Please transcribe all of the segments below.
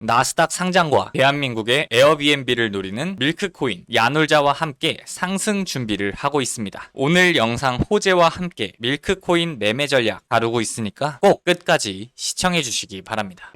나스닥 상장과 대한민국의 에어비앤비를 노리는 밀크코인 야놀자와 함께 상승 준비를 하고 있습니다. 오늘 영상 호재와 함께 밀크코인 매매 전략 다루고 있으니까 꼭 끝까지 시청해 주시기 바랍니다.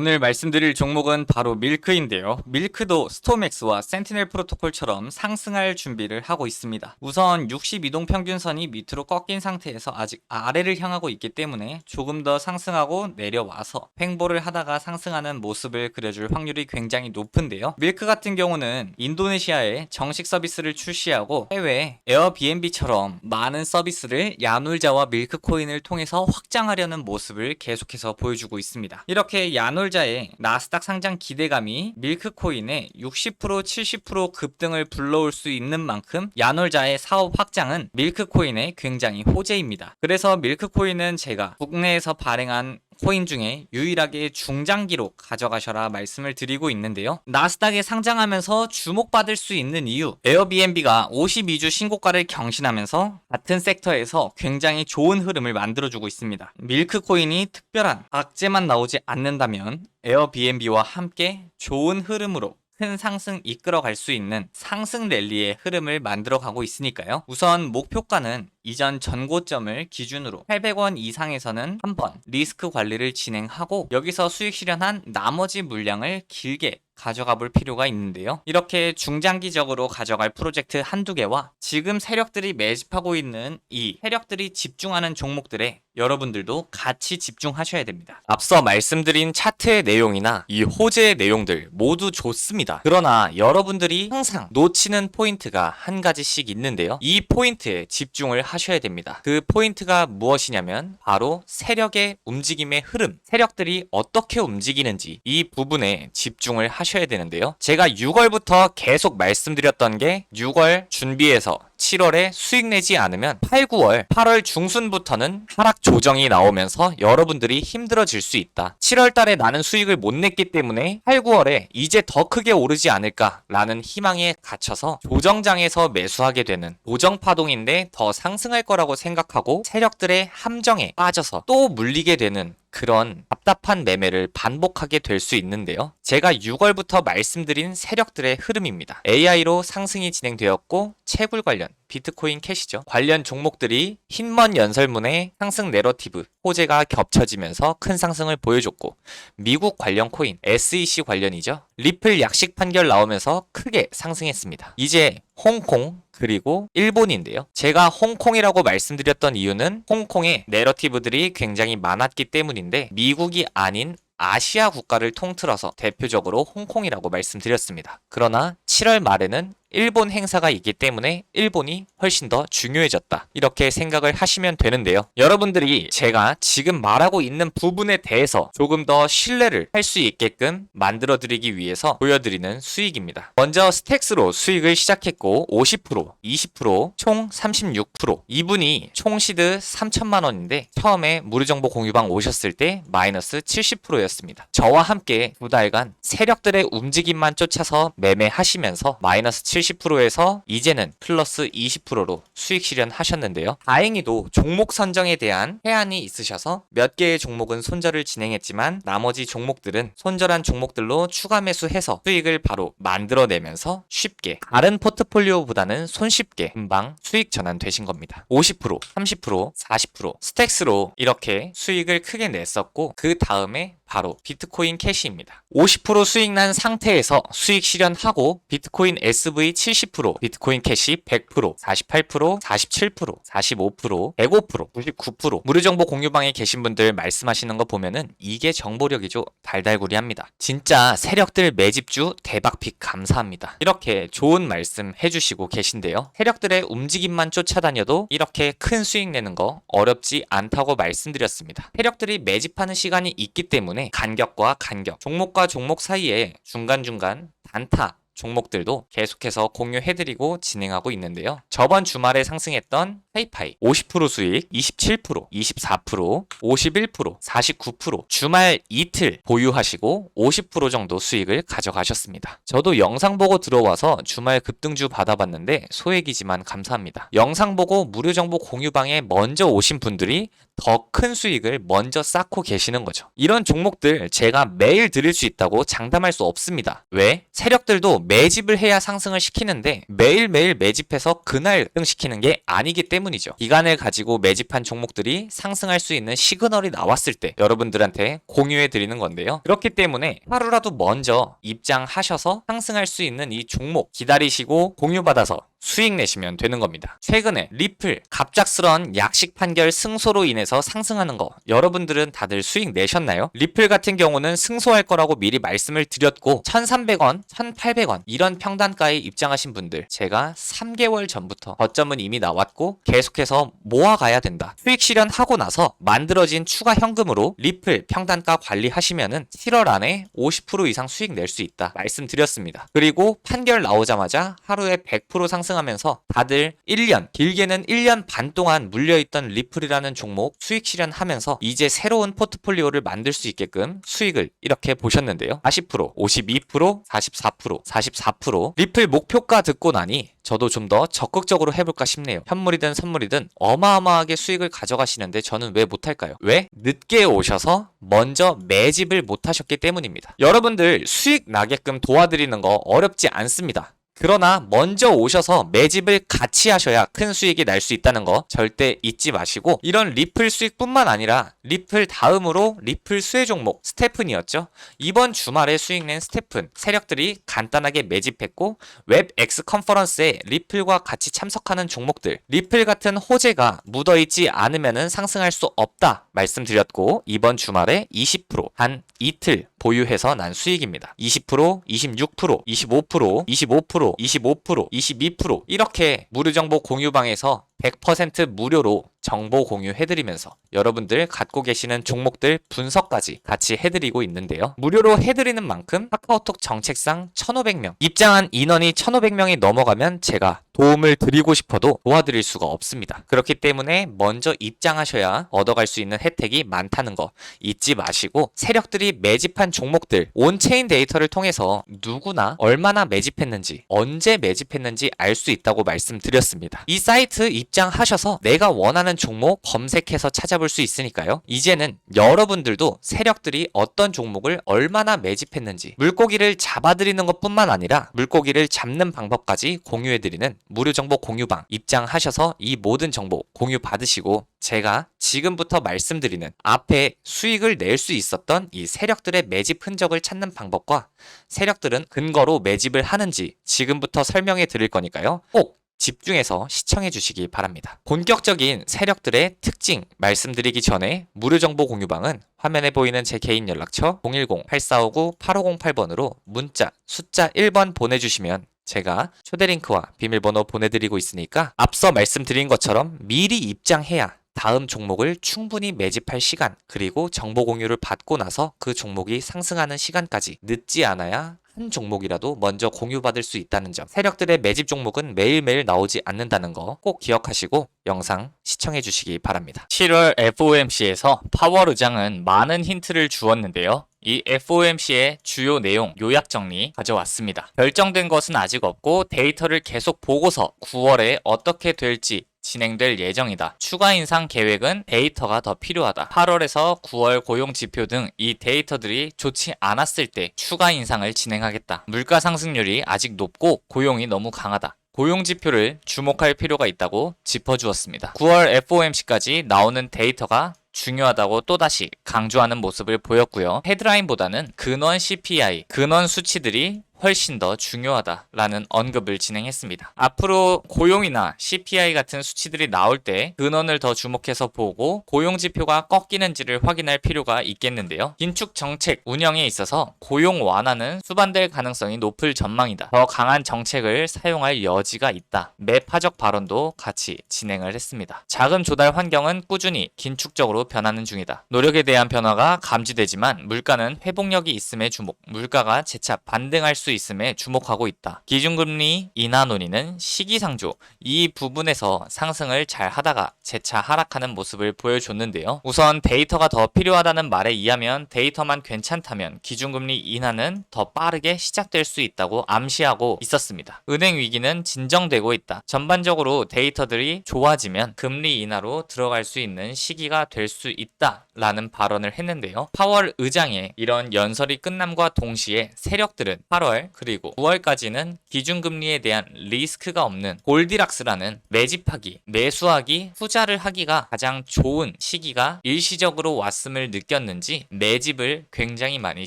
오늘 말씀드릴 종목은 바로 밀크인데요. 밀크도 스토맥스와 센티넬 프로토콜처럼 상승할 준비를 하고 있습니다. 우선 62동 평균선이 밑으로 꺾인 상태에서 아직 아래를 향하고 있기 때문에 조금 더 상승하고 내려와서 횡보를 하다가 상승하는 모습을 그려줄 확률이 굉장히 높은데요. 밀크 같은 경우는 인도네시아에 정식 서비스를 출시하고 해외 에어비앤비처럼 많은 서비스를 야놀자와 밀크코인을 통해서 확장하려는 모습을 계속해서 보여주고 있습니다. 이렇게 야놀 자의 나스닥 상장 기대감이 밀크코인의 60% 70% 급등을 불러올 수 있는 만큼 야놀자의 사업 확장은 밀크코인의 굉장히 호재입니다. 그래서 밀크코인은 제가 국내에서 발행한 코인 중에 유일하게 중장기로 가져가셔라 말씀을 드리고 있는데요. 나스닥에 상장하면서 주목받을 수 있는 이유, 에어비앤비가 52주 신고가를 경신하면서 같은 섹터에서 굉장히 좋은 흐름을 만들어주고 있습니다. 밀크코인이 특별한 악재만 나오지 않는다면 에어비앤비와 함께 좋은 흐름으로 큰 상승 이끌어 갈 수 있는 상승 랠리의 흐름을 만들어 가고 있으니까요. 우선 목표가는 이전 전고점을 기준으로 800원 이상에서는 한번 리스크 관리를 진행하고 여기서 수익 실현한 나머지 물량을 길게 가져가 볼 필요가 있는데요. 이렇게 중장기적으로 가져갈 프로젝트 한두 개와 지금 세력들이 매집하고 있는 이 세력들이 집중하는 종목들에 여러분들도 같이 집중하셔야 됩니다. 앞서 말씀드린 차트의 내용이나 이 호재의 내용들 모두 좋습니다. 그러나 여러분들이 항상 놓치는 포인트가 한 가지씩 있는데요. 이 포인트에 집중을 하셔야 됩니다. 그 포인트가 무엇이냐면 바로 세력의 움직임의 흐름, 세력들이 어떻게 움직이는지 이 부분에 집중을 하셔야 되는데요. 제가 6월부터 계속 말씀드렸던 게 6월 준비해서 7월에 수익 내지 않으면 8, 9월, 8월 중순부터는 하락 조정이 나오면서 여러분들이 힘들어질 수 있다. 7월 달에 나는 수익을 못 냈기 때문에 8, 9월에 이제 더 크게 오르지 않을까라는 희망에 갇혀서 조정장에서 매수하게 되는 조정 파동인데 더 상승할 거라고 생각하고 세력들의 함정에 빠져서 또 물리게 되는 그런 답답한 매매를 반복하게 될 수 있는데요. 제가 6월부터 말씀드린 세력들의 흐름입니다. AI로 상승이 진행되었고 채굴 관련 비트코인 캐시죠. 관련 종목들이 흰먼 연설문에 상승 내러티브 호재가 겹쳐지면서 큰 상승을 보여줬고 미국 관련 코인 SEC 관련이죠. 리플 약식 판결 나오면서 크게 상승했습니다. 이제 홍콩 그리고 일본인데요. 제가 홍콩이라고 말씀드렸던 이유는 홍콩의 내러티브들이 굉장히 많았기 때문인데 미국이 아닌 아시아 국가를 통틀어서 대표적으로 홍콩이라고 말씀드렸습니다. 그러나 7월 말에는 일본 행사가 있기 때문에 일본이 훨씬 더 중요해졌다. 이렇게 생각을 하시면 되는데요. 여러분들이 제가 지금 말하고 있는 부분에 대해서 조금 더 신뢰를 할 수 있게끔 만들어 드리기 위해서 보여드리는 수익입니다. 먼저 스택스로 수익을 시작했고 50%, 20%, 총 36%. 이분이 총 시드 3천만 원인데 처음에 무료정보 공유방 오셨을 때 마이너스 70%였습니다. 저와 함께 두 달간 세력들의 움직임만 쫓아서 매매하시면서 마이너스 70% 에서 이제는 플러스 20%로 수익 실현하셨는데요. 다행히도 종목 선정에 대한 해안이 있으셔서 몇 개의 종목은 손절을 진행했지만 나머지 종목들은 손절한 종목들로 추가 매수해서 수익을 바로 만들어내면서 쉽게 다른 포트폴리오보다는 손쉽게 금방 수익 전환되신 겁니다. 50%, 30%, 40% 스택스로 이렇게 수익을 크게 냈었고 그 다음에 바로 비트코인 캐시입니다. 50% 수익 난 상태에서 수익 실현하고 비트코인 SV 70%, 비트코인 캐시 100%, 48%, 47%, 45%, 105%, 99% 무료 정보 공유방에 계신 분들 말씀하시는 거 보면은 이게 정보력이죠. 달달구리합니다. 진짜 세력들 매집주 대박픽 감사합니다. 이렇게 좋은 말씀 해주시고 계신데요. 세력들의 움직임만 쫓아다녀도 이렇게 큰 수익 내는 거 어렵지 않다고 말씀드렸습니다. 세력들이 매집하는 시간이 있기 때문에 간격과 간격, 종목과 종목 사이에 중간중간 단타 종목들도 계속해서 공유해드리고 진행하고 있는데요. 저번 주말에 상승했던 파이파이 50% 수익 27% 24% 51% 49% 주말 이틀 보유하시고 50% 정도 수익을 가져가셨습니다. 저도 영상 보고 들어와서 주말 급등주 받아봤는데 소액이지만 감사합니다. 영상 보고 무료 정보 공유방에 먼저 오신 분들이 더 큰 수익을 먼저 쌓고 계시는 거죠. 이런 종목들 제가 매일 드릴 수 있다고 장담할 수 없습니다. 왜? 세력들도 매집을 해야 상승을 시키는데 매일매일 매집해서 그날 등시키는 게 아니기 때문 이죠. 기간을 가지고 매집한 종목들이 상승할 수 있는 시그널이 나왔을 때 여러분들한테 공유해 드리는 건데요. 그렇기 때문에 하루라도 먼저 입장하셔서 상승할 수 있는 이 종목 기다리시고 공유받아서 수익 내시면 되는 겁니다. 최근에 리플 갑작스런 약식 판결 승소로 인해서 상승하는 거 여러분들은 다들 수익 내셨나요? 리플 같은 경우는 승소할 거라고 미리 말씀을 드렸고 1,300원, 1,800원 이런 평단가에 입장하신 분들 제가 3개월 전부터 거점은 이미 나왔고 계속해서 모아가야 된다. 수익 실현하고 나서 만들어진 추가 현금으로 리플 평단가 관리하시면은 7월 안에 50% 이상 수익 낼 수 있다 말씀드렸습니다. 그리고 판결 나오자마자 하루에 100% 상승 하면서 다들 1년 길게는 1년 반 동안 물려있던 리플이라는 종목 수익 실현하면서 이제 새로운 포트폴리오를 만들 수 있게끔 수익을 이렇게 보셨는데요. 40%, 52%, 44%, 44% 리플 목표가 듣고 나니 저도 좀 더 적극적으로 해볼까 싶네요. 현물이든 선물이든 어마어마하게 수익을 가져가시는데 저는 왜 못할까요? 왜? 늦게 오셔서 먼저 매집을 못하셨기 때문입니다. 여러분들 수익 나게끔 도와드리는 거 어렵지 않습니다. 그러나 먼저 오셔서 매집을 같이 하셔야 큰 수익이 날 수 있다는 거 절대 잊지 마시고 이런 리플 수익뿐만 아니라 리플 다음으로 리플 수혜 종목 스테픈이었죠. 이번 주말에 수익 낸 스테픈 세력들이 간단하게 매집했고 웹 X 컨퍼런스에 리플과 같이 참석하는 종목들 리플 같은 호재가 묻어있지 않으면 상승할 수 없다 말씀드렸고 이번 주말에 20%한 이틀 보유해서 난 수익입니다. 20%, 26%, 25%, 25%, 25%, 22% 이렇게 무료 정보 공유방에서 100% 무료로 정보 공유해드리면서 여러분들 갖고 계시는 종목들 분석까지 같이 해드리고 있는데요. 무료로 해드리는 만큼 카카오톡 정책상 1,500명, 입장한 인원이 1,500명이 넘어가면 제가 도움을 드리고 싶어도 도와드릴 수가 없습니다. 그렇기 때문에 먼저 입장하셔야 얻어갈 수 있는 혜택이 많다는 거 잊지 마시고 세력들이 매집한 종목들 온체인 데이터를 통해서 누구나 얼마나 매집했는지 언제 매집했는지 알 수 있다고 말씀드렸습니다. 이 사이트 입장하셔서 내가 원하는 종목 검색해서 찾아볼 수 있으니까요. 이제는 여러분들도 세력들이 어떤 종목을 얼마나 매집했는지 물고기를 잡아드리는 것뿐만 아니라 물고기를 잡는 방법까지 공유해드리는 무료 정보 공유방 입장하셔서 이 모든 정보 공유 받으시고 제가 지금부터 말씀드리는 앞에 수익을 낼 수 있었던 이 세력들의 매집 흔적을 찾는 방법과 세력들은 근거로 매집을 하는지 지금부터 설명해 드릴 거니까요. 꼭 집중해서 시청해 주시기 바랍니다. 본격적인 세력들의 특징 말씀드리기 전에 무료 정보 공유방은 화면에 보이는 제 개인 연락처 010-8459-8508번으로 문자 숫자 1번 보내주시면 제가 초대 링크와 비밀번호 보내드리고 있으니까 앞서 말씀드린 것처럼 미리 입장해야 다음 종목을 충분히 매집할 시간 그리고 정보 공유를 받고 나서 그 종목이 상승하는 시간까지 늦지 않아야 한 종목이라도 먼저 공유받을 수 있다는 점. 세력들의 매집 종목은 매일매일 나오지 않는다는 거 꼭 기억하시고 영상 시청해 주시기 바랍니다. 7월 FOMC에서 파월 의장은 많은 힌트를 주었는데요 이 FOMC의 주요 내용 요약 정리 가져왔습니다. 결정된 것은 아직 없고 데이터를 계속 보고서 9월에 어떻게 될지 진행될 예정이다. 추가 인상 계획은 데이터가 더 필요하다. 8월에서 9월 고용 지표 등 이 데이터들이 좋지 않았을 때 추가 인상을 진행하겠다. 물가 상승률이 아직 높고 고용이 너무 강하다. 고용 지표를 주목할 필요가 있다고 짚어주었습니다. 9월 FOMC까지 나오는 데이터가 중요하다고 또다시 강조하는 모습을 보였고요. 헤드라인보다는 근원 CPI, 근원 수치들이 훨씬 더 중요하다라는 언급을 진행했습니다. 앞으로 고용이나 CPI 같은 수치들이 나올 때 근원을 더 주목해서 보고 고용 지표가 꺾이는지를 확인할 필요가 있겠는데요. 긴축 정책 운영에 있어서 고용 완화는 수반될 가능성이 높을 전망이다. 더 강한 정책을 사용할 여지가 있다. 매파적 발언도 같이 진행을 했습니다. 자금 조달 환경은 꾸준히 긴축적으로 변하는 중이다. 노력에 대한 변화가 감지되지만 물가는 회복력이 있음에 주목. 물가가 재차 반등할 수수 있음에 주목하고 있다. 기준금리 인하 논의는 시기상조 이 부분에서 상승을 잘 하다가 재차 하락하는 모습을 보여줬는데요. 우선 데이터가 더 필요하다는 말에 의하면 데이터만 괜찮다면 기준금리 인하는 더 빠르게 시작될 수 있다고 암시하고 있었습니다. 은행 위기는 진정되고 있다. 전반적으로 데이터들이 좋아지면 금리 인하로 들어갈 수 있는 시기가 될 수 있다 라는 발언을 했는데요. 파월 의장의 이런 연설이 끝남과 동시에 세력들은 8월 그리고 9월까지는 기준금리에 대한 리스크가 없는 골디락스라는 매집하기, 매수하기, 투자를 하기가 가장 좋은 시기가 일시적으로 왔음을 느꼈는지 매집을 굉장히 많이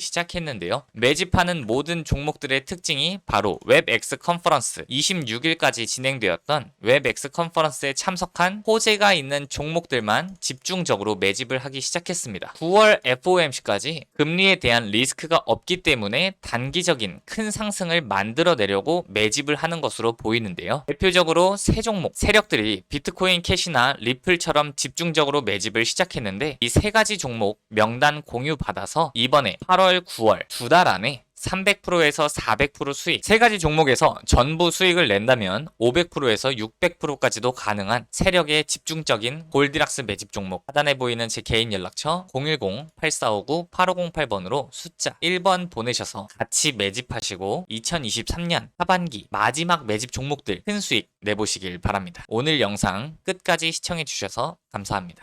시작했는데요. 매집하는 모든 종목들의 특징이 바로 웹X 컨퍼런스 26일까지 진행되었던 웹X 컨퍼런스에 참석한 호재가 있는 종목들만 집중적으로 매집을 하기 시작했습니다. 9월 FOMC까지 금리에 대한 리스크가 없기 때문에 단기적인 큰 상승을 만들어내려고 매집을 하는 것으로 보이는데요. 대표적으로 세 종목 세력들이 비트코인 캐시나 리플처럼 집중적으로 매집을 시작했는데 이 세 가지 종목 명단 공유 받아서 이번에 8월, 9월 두 달 안에 300%에서 400% 수익 세 가지 종목에서 전부 수익을 낸다면 500%에서 600%까지도 가능한 세력의 집중적인 골디락스 매집 종목 하단에 보이는 제 개인 연락처 010-8459-8508번으로 숫자 1번 보내셔서 같이 매집하시고 2023년 하반기 마지막 매집 종목들 큰 수익 내보시길 바랍니다. 오늘 영상 끝까지 시청해 주셔서 감사합니다.